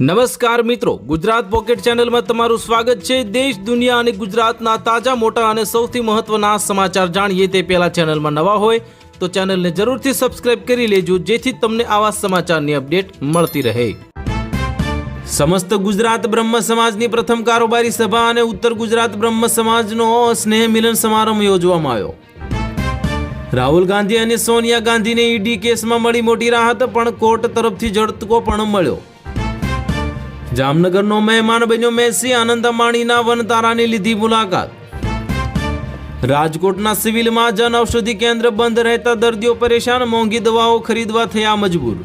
નમસ્કાર મિત્રો, ગુજરાત પોકેટ ચેનલમાં તમારું સ્વાગત છે. દેશ, દુનિયા અને ગુજરાતના તાજા, મોટા અને સૌથી મહત્વના સમાચાર જાણીએ તે પહેલા ચેનલમાં નવા હોય તો ચેનલને જરૂરથી સબસ્ક્રાઇબ કરી લેજો, જેથી તમને આવા સમાચારની અપડેટ મળતી રહે. સમસ્ત ગુજરાત બ્રહ્મ સમાજની પ્રથમ કારોબારી સભા અને ઉત્તર ગુજરાત બ્રહ્મ સમાજનો સ્નેહ મિલન સમારંભ યોજવામાં આવ્યો. રાહુલ ગાંધી અને સોનિયા ગાંધીને ઈડી કેસમાં મળી મોટી રાહત, પણ કોર્ટ તરફથી ઝડપકો પણ મળ્યો. જામનગરનો મહેમાન બન્યો મેસી, આનંદ અંબાણીના વનતારાની લીધી મુલાકાત. રાજકોટના સિવિલમાં જન ઔષધિ કેન્દ્ર બંધ રહેતા દર્દીઓ પરેશાન, મોંઘી દવાઓ ખરીદવા થયા મજબૂર.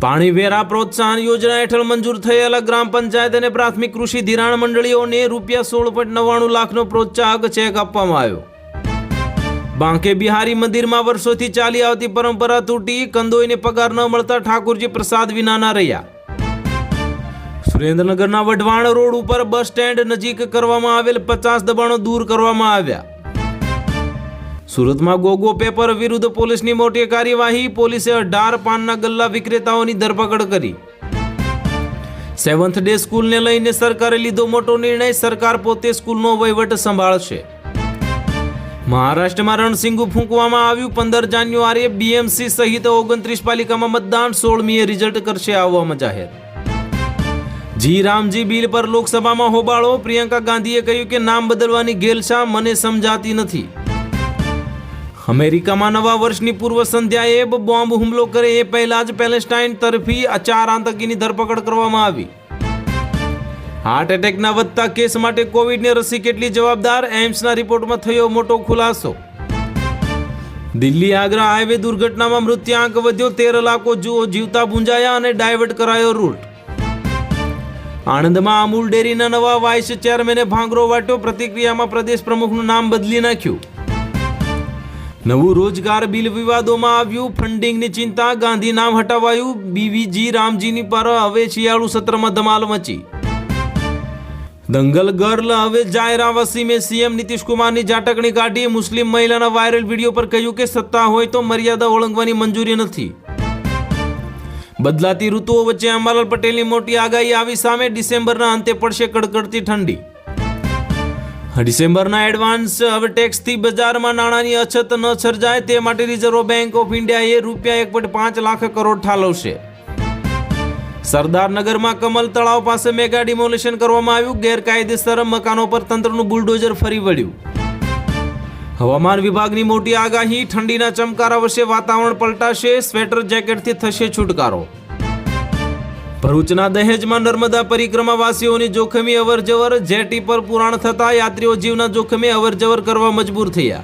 પાણી વેરા પ્રોત્સાહન યોજના હેઠળ મંજૂર થયેલા ગ્રામ પંચાયત અને પ્રાથમિક કૃષિ ધિરાણ મંડળીઓને રૂપિયા સોળ પોઈન્ટ નવ્વાણું લાખનો પ્રોત્સાહક ચેક આપવામાં આવ્યો. બાંકે બિહારી મંદિરમાં વર્ષોથી ચાલી આવતી પરંપરા તૂટી, કંદોઈને પગાર ન મળતા ઠાકુરજી પ્રસાદ વિનાના રહ્યા. સુરેન્દ્રનગરના વઢવાણ રોડ ઉપર બસ સ્ટેન્ડ નજીક કરવામાં આવેલ પચાસ દબાણો દૂર કરવામાં આવ્યા. સુરતમાં ગોગો પેપર વિરુદ્ધ પોલીસની મોટી કાર્યવાહી, પોલીસે અઢાર પાનના ગલ્લા વિક્રેતાઓની ધરપકડ કરી. સેવન્થ ડે સ્કૂલને લઈને સરકારે લીધો મોટો નિર્ણય, સરકાર પોતે સ્કૂલનો વહીવટ સંભાળશે. મહારાષ્ટ્રમાં રણસિંગુ ફૂંકવામાં આવ્યું, પંદર જાન્યુઆરીએ બીએમસી સહિત ઓગણત્રીસ પાલિકામાં મતદાન, સોળમીએ રિઝલ્ટ કરશે આવવામાં જાહેર. જી રામજી, બિલ પર લોકસભામાં હોબાળો. પ્રિયંકા ગાંધીએ કહ્યું કે નામ બદલવાની ગેલશા મને સમજાતી નથી. અમેરિકામાં નવા વર્ષની પૂર્વ સંધ્યાએ બોમ્બ હુમલો કરે એ પહેલા જ પેલેસ્ટાઇન તરફી ચાર આતંકીની ધરપકડ કરવામાં આવી. હાર્ટ એટેકના વધતા કેસ માટે કોવિડની રસી કેટલી જવાબદાર? એમ્સના રિપોર્ટમાં થયો મોટો ખુલાસો. દિલ્હી આગ્રા હાઈવે દુર્ઘટનામાં મૃત્યાંક વધ્યો, તેર લાખો જુઓ જીવતા ભૂંજાયા અને ડાયવર્ટ કરાયો રૂટ. આણંદમાં અમૂલ ડેરીના નવા વાઇસ ચેરમેને ભાંગરો વાટ્યો, પ્રતિક્રિયામાં પ્રદેશ પ્રમુખનું નામ બદલી નાખ્યું. નવું રોજગાર બિલ વિવાદોમાં આવ્યું, ફંડિંગની ચિંતા, ગાંધી નામ હટાવાયું, બીવીજી રામજીની પર હવે શિયાળુ સત્રમાં ધમાલ મચી. દંગલ ગર્લ હવે જાયરા વસીમે સીએમ નીતિશ કુમારની ઝાટકણી કાઢી, મુસ્લિમ મહિલાના વાયરલ વીડિયો પર કહ્યું કે સત્તા હોય તો મર્યાદા ઓળંગવાની મંજૂરી નથી. બદલાતી ઋતુઓ વચ્ચે અંબાલાલ પટેલની મોટી આગાહી આવી સામે ડિસેમ્બરના અંતે પડશે કડકડતી ઠંડી. ડિસેમ્બરના એડવાન્સ હવે ટેક્સથી બજારમાં નાણાંની અછત ન સર્જાય તે માટે રિઝર્વ બેંક ઓફ ઇન્ડિયાએ રૂપિયા એક પોઈન્ટ પાંચ લાખ કરોડ ઠાલવશે. સરદારનગરમાં કમલ તળાવ પાસે મેગા ડિમોલિશન કરવામાં આવ્યું. ગેરકાયદેસર મકાનો પર તંત્રનું બુલડોઝર ફરી વળ્યું. હવામાન વિભાગની મોટી આગાહી, ઠંડીના ચમકારા વચ્ચે વાતાવરણ પલટાશે, સ્વેટર જેકેટથી થશે છુટકારો. ભરૂચના દહેજમાં નર્મદા પરિક્રમાવાસીઓની જોખમી અવરજવર, જેટી પર પુરાણ થતા યાત્રીઓ જીવના જોખમે અવરજવર કરવા મજબૂર થયા.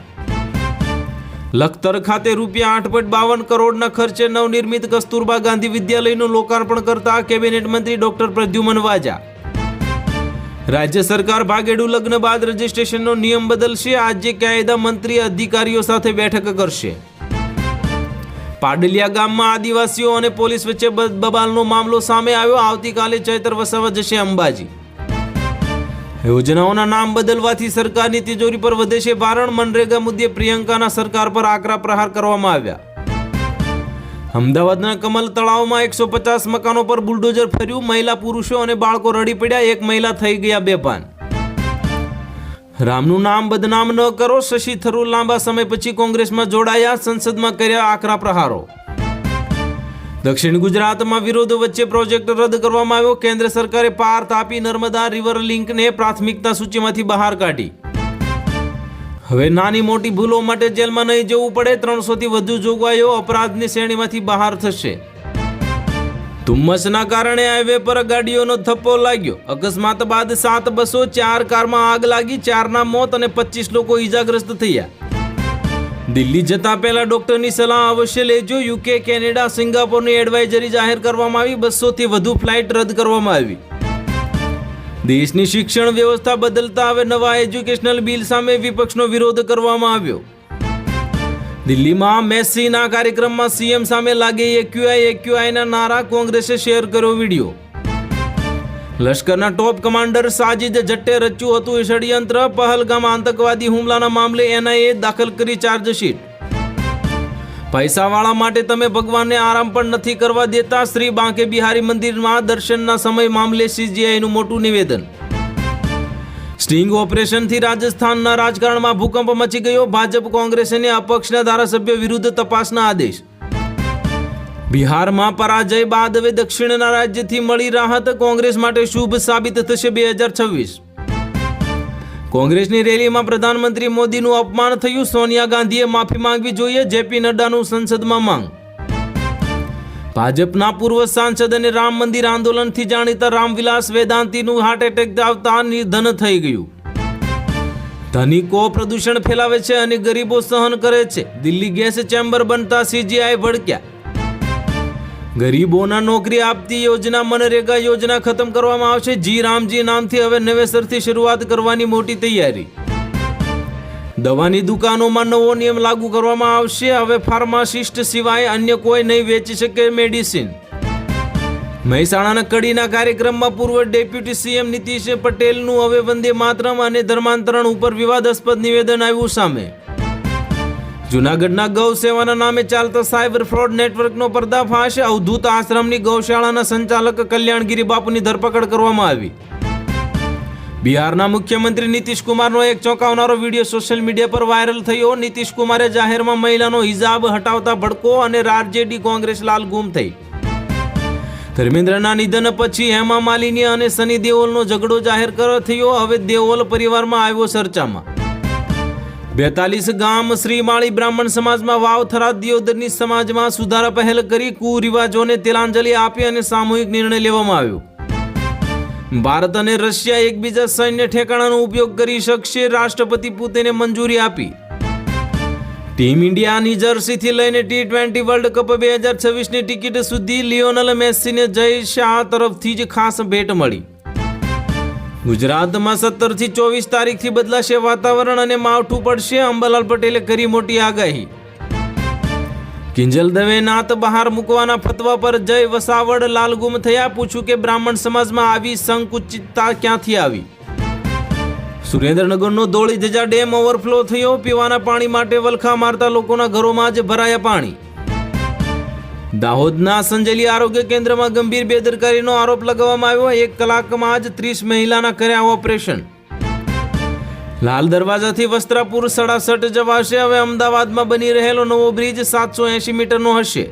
લખતર ખાતે રૂપિયા આઠ પોઈન્ટ બાવન કરોડના ખર્ચે નવનિર્મિત કસ્તુરબા ગાંધી વિદ્યાલયનું લોકાર્પણ કરતા કેબિનેટ મંત્રી ડોક્ટર પ્રદ્યુમન વાજા. રાજ્ય સરકાર ભાગેડુ લગ્ન બાદ રજીસ્ટ્રેશનનો નિયમ બદલશે. આજે કાયદા મંત્રી અધિકારીઓ સાથે બેઠક કરશે. પાડલિયા ગામમાં આદિવાસીઓ અને પોલીસ વચ્ચે બબાલનો મામલો સામે આવ્યો. આવતીકાલે ચૈતર વસાવા જશે અંબાજી. યોજનાઓના નામ બદલવાથી સરકારની તિજોરી પર વધે છે ભારણ. મનરેગા મુદ્દે પ્રિયંકાના સરકાર પર આકરા પ્રહાર કરવામાં આવ્યા. અમદાવાદના કમલ તળાવમાં એકસો પચાસ મકાનો પર બુલડોઝર ફર્યું. મહિલા, પુરુષો અને બાળકો રડી પડ્યા. એક મહિલા થઈ ગયા બેભાન. રામનું નામ બદનામ ન કરો. શશી થરૂર લાંબા સમય પછી કોંગ્રેસમાં જોડાયા. સંસદમાં કર્યા આકરા પ્રહારો. દક્ષિણ ગુજરાતમાં વિરોધો વચ્ચે પ્રોજેક્ટ રદ કરવામાં આવ્યો. કેન્દ્ર સરકારે પાર તાપી નર્મદા રિવર લિંકને પ્રાથમિકતા સૂચિમાંથી બહાર કાઢી. હવે નાની મોટી ભૂલો માટે જેલમાં નહીં જવું પડે, ત્રણસોથી વધુ જોગવાઈઓ અપરાધની શ્રેણીમાંથી બહાર થશે. ધુમ્મસના કારણે હાઈવે પર ગાડીઓનો થપ્પો લાગ્યો. અકસ્માત બાદ સાત બસો ચાર કારમાં આગ લાગી, ચારના મોત અને પચીસ લોકો ઈજાગ્રસ્ત થયા. દિલ્હી જતા પહેલા ડોક્ટરની સલાહ અવશ્ય લેજો. યુકે, કેનેડા, સિંગાપોરની એડવાઇઝરી જાહેર કરવામાં આવી. બસોથી વધુ ફ્લાઇટ રદ કરવામાં આવી. દેશની શિક્ષણ વ્યવસ્થા બદલતા હવે નવા એજ્યુકેશનલ બિલ સામે વિપક્ષનો વિરોધ કરવામાં આવ્યો. દિલ્હીમાં મેસ્સીના કાર્યક્રમમાં સીએમ સામે લાગે એક્યુઆઈ એક્યુઆઈના નારા કોંગ્રેસે શેર કર્યો વીડિયો. લશ્કરના ટોપ કમાન્ડર સાજિદ જટ્ટે રચ્યું હતું ષડયંત્ર, પહલગામ આતંકવાદી હુમલાના મામલે એનઆઈએ દાખલ કરી ચાર્જશીટ. પૈસાવાળા માટે તમે ભગવાનને આરામ પણ નથી કરવા દેતા. શ્રી બાંકે બિહારી મંદિરમાં દર્શનના સમય મામલે સીજીઆઈનું મોટું નિવેદન. સ્ટિંગ ઓપરેશનથી રાજસ્થાનના રાજકારણમાં ભૂકંપ મચી ગયો. ભાજપ કોંગ્રેસ અને અપક્ષના ધારાસભ્ય વિરુદ્ધ તપાસના આદેશ. બિહારમાં પરાજય બાદ હવે દક્ષિણના રાજ્યથી મળી રાહત. કોંગ્રેસ માટે શુભ સાબિત થશે બે હજાર છવ્વીસ. કોંગ્રેસની રેલીમાં પ્રધાનમંત્રી મોદીનું અપમાન થયું, સોનિયા ગાંધીએ માફી માંગવી જોઈએ, જેપી નડ્ડાનું સંસદમાં માંગ. ભાજપના પૂર્વ સાંસદ અને રામ મંદિર આંદોલનથી જાણીતા રામવિલાસ વેદાંતિનું હાર્ટ એટેક આવતા નિધન થઈ ગયું. ધનિકો પ્રદૂષણ ફેલાવે છે અને ગરીબો સહન કરે છે. દિલ્હી ગેસ ચેમ્બર બનતા સીજીઆઈ ભડક્યા. ગરીબોના નોકરી આપતી યોજના મનરેગા યોજના ખતમ કરવામાં આવશે. જી રામજી નામથી હવે નવેસરથી શરૂઆત કરવાની મોટી તૈયારી. દવાની દુકાનોમાં નવો નિયમ લાગુ કરવામાં આવશે. હવે ફાર્માસિસ્ટ સિવાય અન્ય કોઈ નહીં વેચી શકે મેડિસિન. મહેસાણાના કડીના કાર્યક્રમમાં પૂર્વ ડેપ્યુટી સીએમ નીતિશ પટેલનું હવે વંદે માતરમ અને ધર્માંતરણ ઉપર વિવાદાસ્પદ નિવેદન આવ્યું સામે. જુનાગઢના ગૌ સેવાના નામે ચાલતા સાયબર ફ્રોડ નેટવર્કનો પર્દાફાશ, અવધૂત આશ્રમની ગૌશાળાના સંચાલક કલ્યાણગીરી બાપુની ધરપકડ કરવામાં આવી. બિહારના મુખ્યમંત્રી નીતિશ કુમારનો એક ચોંકાવનારો વીડિયો સોશિયલ મીડિયા પર વાયરલ થયો. નીતિશ કુમારે જાહેરમાં મહિલાનો હિજાબ હટાવતા ભડકો અને આરજેડી કોંગ્રેસ લાલ ગુમ થઈ. ધર્મેન્દ્રના નિધન પછી હેમા માલિની અને સની દેઓલનો ઝઘડો જાહેર થયો. હવે દેઓલ પરિવારમાં આવ્યો ચર્ચામાં. બેતાલીસ ગામ શ્રીમાળી બ્રાહ્મણ સમાજમાં વાવ થરાદ દિયોદરની સમાજમાં સુધારા પહેલ કરી કુરિવાજોને તિલાંજલિ આપી અને સામૂહિક નિર્ણય લેવામાં આવ્યો. ભારત અને રશિયા એકબીજા સૈન્ય ઠેકાણાનો ઉપયોગ કરી શકશે, રાષ્ટ્રપતિ પુતિને મંજૂરી આપી. ટીમ ઇન્ડિયાની જર્સીથી લઈને ટી ટ્વેન્ટી વર્લ્ડ કપ બે હજાર છવ્વીસની ટિકિટ સુધી લિયોનલ મેસ્સીને જય શાહ તરફથી જ ખાસ ભેટ મળી. ગુજરાતમાં સત્તરથી ચોવીસ તારીખથી બદલાશે વાતાવરણ અને માવઠું પડશે. અંબાલાલ પટેલે કરી મોટી આગાહી. કિંજલ દવે નાત બહાર મૂકવાના ફતવા પર જય વસાવડ લાલગુમ થયા. પૂછ્યું કે બ્રાહ્મણ સમાજમાં આવી સંકુચિતતા ક્યાંથી આવી? સુરેન્દ્રનગરનો ધોળી ધજા ડેમ ઓવરફ્લો થયો. પીવાના પાણી માટે વલખા મારતા લોકોના ઘરોમાં જ ભરાયા પાણી. દાહોદના સંજલી આરોગ્ય કેન્દ્રમાં ગંભીર બેદરકારીનો આરોપ લગાવવામાં આવ્યો. એક કલાકમાં જ ત્રીસ મહિલાના કર્યા ઓપરેશન. લાલ દરવાજાથી વસ્ત્રાપુર સડાસઠ જવાશે. હવે અમદાવાદમાં બની રહેલો નવો બ્રિજ સાતસો એંશી મીટરનો હશે.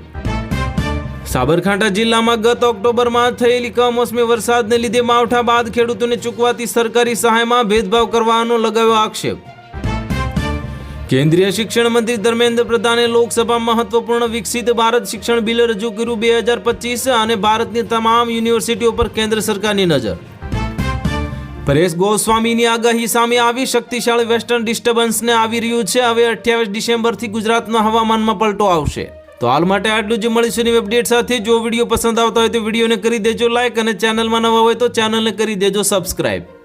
સાબરકાંઠા જિલ્લામાં ગત ઓક્ટોબરમાં થયેલી કમોસમી વરસાદને લીધે માવઠા બાદ ખેડૂતોને ચૂકવાતી સરકારી સહાયમાં ભેદભાવ કરવાનો લગાવ્યો આક્ષેપ. કેન્દ્રીય શિક્ષણ મંત્રી ધર્મેન્દ્ર પ્રધાને લોકસભામાં મહત્વપૂર્ણ વિકસિત ભારત શિક્ષણ બિલ રજૂ કર્યું બે હજાર પચીસ અને ભારતની તમામ યુનિવર્સિટીઓ પર કેન્દ્ર સરકારની નજર. પરેશ ગોસ્વામીની આગાહી સામે આવી શક્તિશાળી વેસ્ટર્ન ડિસ્ટર્બન્સને આવી રહ્યું છે. હવે અઠ્યાવીસ ડિસેમ્બરથી ગુજરાતના હવામાનમાં પલટો આવશે. તો હાલ માટે આટલું જ મળીશું નવી અપડેટ સાથે. જો વીડિયો પસંદ આવતા હોય તો વિડીયોને કરી દેજો લાઇક અને ચેનલમાં નવા હોય તો ચેનલને કરી દેજો સબસ્ક્રાઈબ